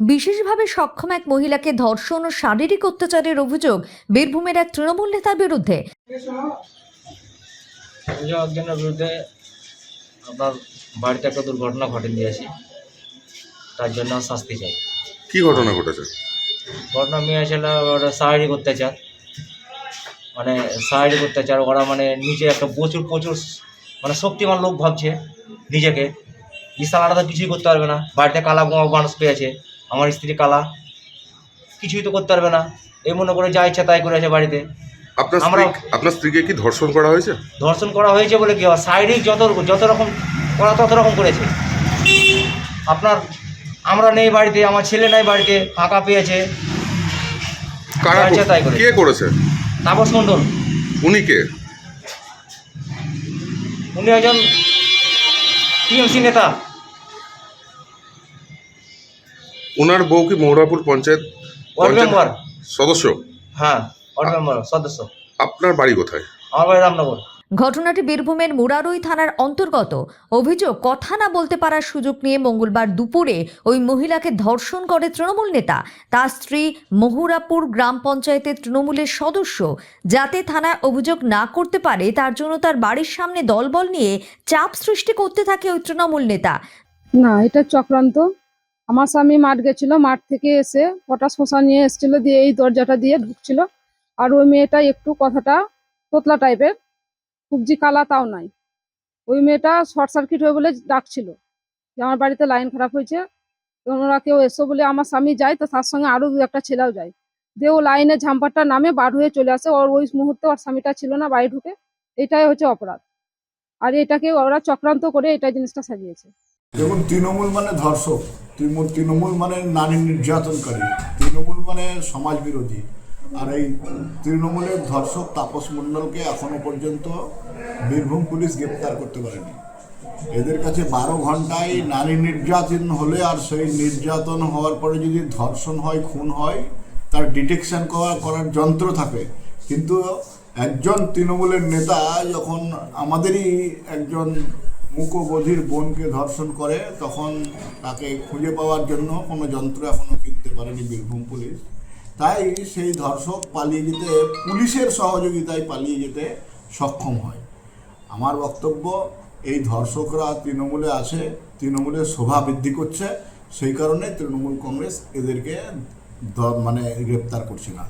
বিশেষভাবে সক্ষম এক মহিলাকে ধর্ষণ ও শারীরিক অত্যাচারের অভিযোগ বীরভূমের এক তৃণমূল নেতার বিরুদ্ধে। একজনের বিরুদ্ধে আপনার বাড়িতে একটা দুর্ঘটনা ঘটে দিয়েছি তার জন্য শাস্তি চাই। কি ঘটনা ঘটেছে? ঘটনা মেয়ে ছিল ওরা শারীরিক অত্যাচার। মানে শারীরিক অত্যাচার ওরা মানে নিজে একটা প্রচুর প্রচুর মানে শক্তিমান লোক ভাবছে নিজেকে। বিশাল আলাদা কিছুই করতে পারবে না। বাড়িতে কালা মানুষ পেয়েছে। আমার স্ত্রী কালা কিছুই তো করতে পারবে না। এই মনে করে যা ইচ্ছা তাই করেছে বাড়িতে। আপনার আমরা- আপনার স্ত্রীকে কি ধর্ষণ করা হয়েছে? ধর্ষণ করা হয়েছে বলে কি শারীরিক যত যত রকম করা তত রকম করেছে। আপনার আমরা নেই বাড়িতে আমার ছেলে নাই বাড়িতে ফাঁকা পেয়েছে। কারা তাই করেছে। কে করেছে? তাপস মণ্ডল। উনি কে? উনি একজন টিএমসি নেতা। ওনার বউ কি মৌরাপুর পঞ্চায়েত ওয়ার্ড পঞ্চায়েত মেম্বার। সদস্য? হ্যাঁ ওয়ার্ড মেম্বার সদস্য। আপনার বাড়ি কোথায়? আমার বাড়ি রামনগর। ঘটনাটি বীরভূমের মুরারুই থানার অন্তর্গত। অভিযোগ কথা না বলতে পারার সুযোগ নিয়ে মঙ্গলবার দুপুরে ওই মহিলাকে ধর্ষণ করে তৃণমূল নেতা। তার স্ত্রী মহুরাপুর গ্রাম পঞ্চায়েতের তৃণমূলের সদস্য। যাতে থানায় অভিযোগ না করতে পারে তার জন্য তার বাড়ির সামনে দলবল নিয়ে চাপ সৃষ্টি করতে থাকে ওই তৃণমূল নেতা। না এটা চক্রান্ত। আমার স্বামী মাঠ গেছিল, মাঠ থেকে এসে পটাশ শশা নিয়ে এসেছিল, দিয়ে এই দরজাটা দিয়ে ঢুকছিল। আর ওই মেয়েটা একটু কথাটা তোতলা টাইপের যে কালা তাও নাই। ওই মেয়েটা শর্ট সার্কিট হয়ে বলে ডাকছিল যে, আমার বাড়িতে লাইন খারাপ হয়েছে ওরা কেউ এসো বলে আমার স্বামী যায়, তো তার সঙ্গে আরও দু একটা ছেলেও যায়। দিয়ে ও লাইনে ঝাম্পারটা নামে বার হয়ে চলে আসে। ওর ওই মুহূর্তে ওর স্বামীটা ছিল না, বাড়ি ঢুকে। এটাই হচ্ছে অপরাধ। আর এটাকে ওরা চক্রান্ত করে এটা জিনিসটা সাজিয়েছে। দেখুন তৃণমূল মানে ধর্ষক, তৃণমূল মানে নারী নির্যাতনকারী, তৃণমূল মানে সমাজ বিরোধী আর এই তৃণমূলের ধর্ষক তাপস মণ্ডলকে এখনও পর্যন্ত বীরভূম পুলিশ গ্রেপ্তার করতে পারেনি। এদের কাছে বারো ঘন্টায় নারী নির্যাতন হলে আর সেই নির্যাতন হওয়ার পরে যদি ধর্ষণ হয়, খুন হয়, তার ডিটেকশন করা করার যন্ত্র থাকে। কিন্তু একজন তৃণমূলের নেতা যখন আমাদেরই একজন মুকবধির বোনকে ধর্ষণ করে, তখন তাকে খুঁজে পাওয়ার জন্য কোনো যন্ত্র এখনও কিনতে পারেনি বীরভূম পুলিশ। তাই সেই ধর্ষক পালিয়ে যেতে, পুলিশের সহযোগিতায় পালিয়ে যেতে সক্ষম হয়। আমার বক্তব্য, এই ধর্ষকরা তৃণমূলে আছে তৃণমূলের শোভা বৃদ্ধি করছে, সেই কারণে তৃণমূল কংগ্রেস এদেরকে মানে গ্রেপ্তার করছে না।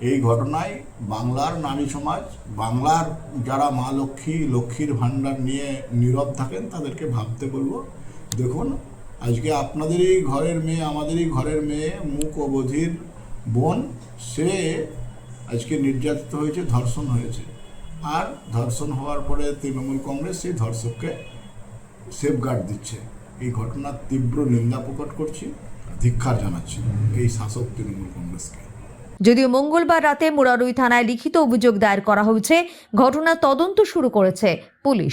এই ঘটনায় বাংলার নারী সমাজ, বাংলার যারা মা লক্ষ্মী, লক্ষ্মীর ভাণ্ডার নিয়ে নীরব থাকেন, তাদেরকে ভাবতে বলব। দেখুন, আজকে আপনাদেরই ঘরের মেয়ে, আমাদেরই ঘরের মেয়ে, মুখ অবধির বোন, সে আজকে নির্যাতিত হয়েছে, ধর্ষণ হয়েছে। আর ধর্ষণ হওয়ার পরে তৃণমূল কংগ্রেস সেই ধর্ষককে সেফগার্ড দিচ্ছে। এই ঘটনার তীব্র নিন্দা প্রকট করছি ধিক্ষার জানাচ্ছি এই শাসক তৃণমূল কংগ্রেসকে। যদিও মঙ্গলবার রাতে মুরারুই থানায় লিখিত অভিযোগ দায়ের করা হয়েছে, ঘটনা তদন্ত শুরু করেছে পুলিশ।